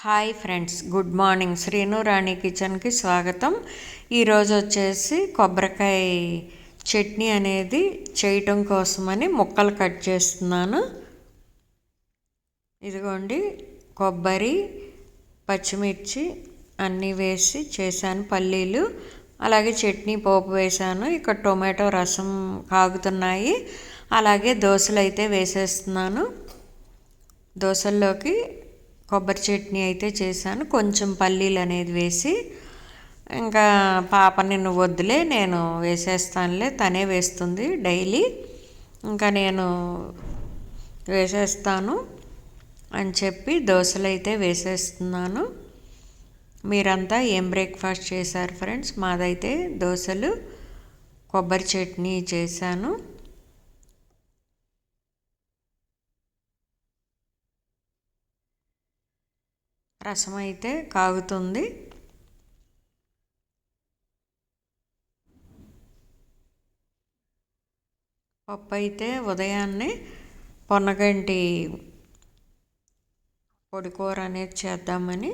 Hi friends good morning. Srinu Rani కిచెన్కి స్వాగతం. ఈరోజు వచ్చేసి కొబ్బరికాయ చట్నీ అనేది చేయటం కోసమని ముక్కలు కట్ చేస్తున్నాను. ఇదిగోండి కొబ్బరి పచ్చిమిర్చి అన్నీ వేసి చేశాను పల్లీలు. అలాగే చట్నీ పోపు వేశాను. ఇక్కడ టొమాటో రసం కాగుతున్నాయి. అలాగే దోశలు అయితే వేసేస్తున్నాను. దోశల్లోకి కొబ్బరి చట్నీ అయితే చేశాను. కొంచెం పల్లీలు అనేది వేసి ఇంకా పాప నిన్ను వద్దులే నేను వేసేస్తానులే తనే వేస్తుంది డైలీ ఇంకా నేను వేసేస్తాను అని చెప్పి దోశలు అయితే వేసేస్తున్నాను. మీరంతా ఏం బ్రేక్ఫాస్ట్ చేశారు ఫ్రెండ్స్? మాదైతే దోశలు కొబ్బరి చట్నీ చేశాను. రసం అయితే కాగుతుంది. పప్పు అయితే ఉదయాన్నే పొన్నగంటి పొడికూర అనేది చేద్దామని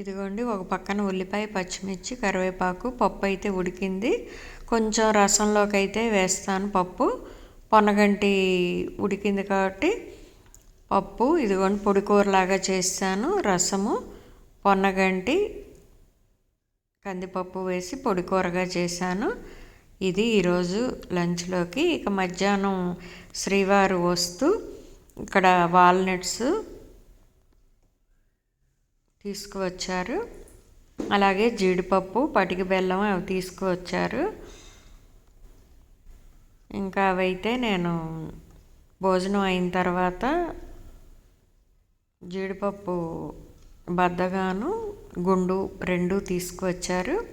ఇదిగోండి ఒక పక్కన ఉల్లిపాయ పచ్చిమిర్చి కరివేపాకు పప్పు అయితే ఉడికింది. కొంచెం రసంలోకి అయితే వేస్తాను పప్పు. పొనగంటి ఉడికింది కాబట్టి పప్పు. ఇదిగోండి పొడికూరలాగా చేస్తాను రసము. పొన్నగంటి కందిపప్పు వేసి పొడికూరగా చేశాను. ఇది ఈరోజు లంచ్లోకి. ఇక మధ్యాహ్నం శ్రీవారు వస్తూ ఇక్కడ వాల్నట్స్ తీసుకువచ్చారు. అలాగే జీడిపప్పు పటిక బెల్లం అవి తీసుకువచ్చారు. ఇంకా అవైతే నేను భోజనం అయిన తర్వాత జీడిపప్పు బద్దగాను గుండు రెండు తీసుకువచ్చారు.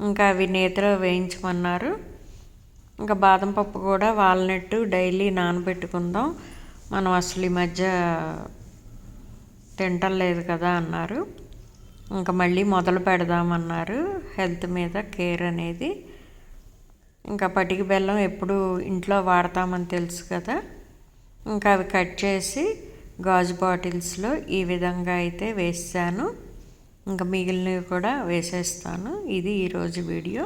ఇంకా అవి నేతలో వేయించమన్నారు. ఇంకా బాదం పప్పు కూడా వాల్నట్ డైలీ నానబెట్టుకుందాం. మనం అసలు ఈ మధ్య తింటలేదు కదా అన్నారు. ఇంకా మళ్ళీ మొదలు పెడదామన్నారు. హెల్త్ మీద కేర్ అనేది. ఇంకా పటికి బెల్లం ఎప్పుడు ఇంట్లో వాడతామని తెలుసు కదా. ఇంకా అవి కట్ చేసి గాజు బాటిల్స్లో ఈ విధంగా అయితే వేసాను. ఇంకా మిగిలినవి కూడా వేసేస్తాను. ఇది ఈరోజు వీడియో.